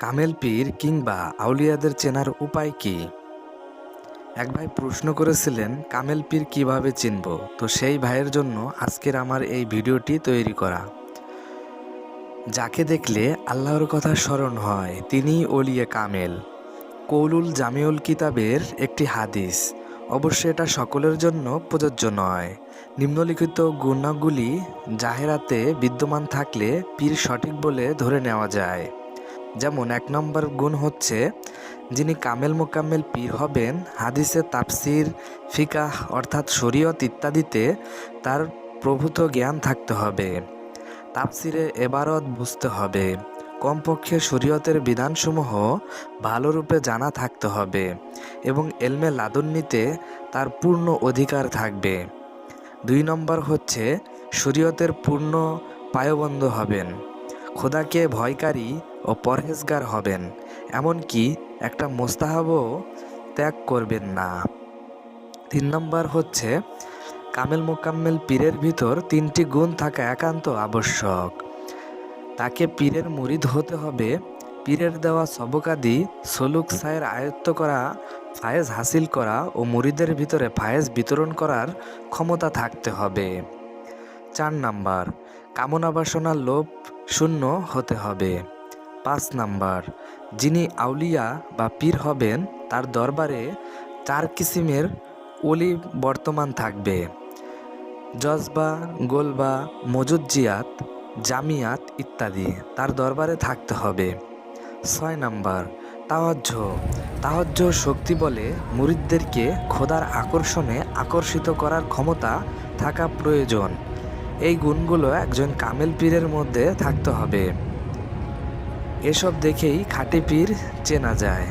কামেল পীর কিংবা আউলিয়াদের চেনার উপায় কি? এক ভাই প্রশ্ন করেছিলেন, কামেল পীর কীভাবে চিনব? তো সেই ভাইয়ের জন্য আজকের আমার এই ভিডিওটি তৈরি করা। যাকে দেখলে আল্লাহর কথা স্মরণ হয়, তিনি ওলিয়ে কামেল। কৌলুল জামিউল কিতাবের একটি হাদিস। অবশ্য এটা সকলের জন্য প্রযোজ্য নয়। নিম্নলিখিত গুণাগুলি জাহেরাতে বিদ্যমান থাকলে পীর সঠিক বলে ধরে নেওয়া যায়। যেমন এক নম্বর গুণ হচ্ছে, যিনি কামেল মোকাম্মেল পীর হবেন, হাদিসে তাফসির, ফিকাহ অর্থাৎ শরীয়ত ইত্যাদিতে তার প্রভূত জ্ঞান থাকতে হবে। তাফসিরে এবারত বুঝতে হবে, কমপক্ষে শরীয়তের বিধানসমূহ ভালোরূপে জানা থাকতে হবে এবং এলমে লাদন্নিতে তার পূর্ণ অধিকার থাকবে। দুই নম্বর হচ্ছে, শরীয়তের পূর্ণ পায়বন্ধ হবেন। খোদাকে ভয়কারী ও পরহেজগার হবেন, এমনকি একটা মোস্তাহাবও ত্যাগ করবেন না। তিন নম্বর হচ্ছে, কামেল মোকাম্মেল পীরের ভিতর তিনটি গুণ থাকা একান্ত আবশ্যক। তাকে পীরের মুরিদ হতে হবে, পীরের দেওয়া সবকাদি সলুক সায়ের আয়ত্ত করা, ফায়েজ হাসিল করা ও মুরিদের ভিতরে ফায়েজ বিতরণ করার ক্ষমতা থাকতে হবে। চার নাম্বার কামনা বাসনা লোভ শূন্য হতে হবে। পাঁচ নাম্বার, যিনি আউলিয়া বা পীর হবেন, তার দরবারে চার কিসিমের অলি বর্তমান থাকবে। জজবা, গোলবা মজুজিয়াত জামিয়াত ইত্যাদি তার দরবারে থাকতে হবে। ছয় নাম্বার তাওয়াজ্য তাওয়াজ্য শক্তি বলে মুরিদদেরকে খোদার আকর্ষণে আকর্ষিত করার ক্ষমতা থাকা প্রয়োজন। এই গুণগুলো একজন কামেল পীরের মধ্যে থাকতে হবে। এসব দেখেই খাঁটি পীর চেনা যায়।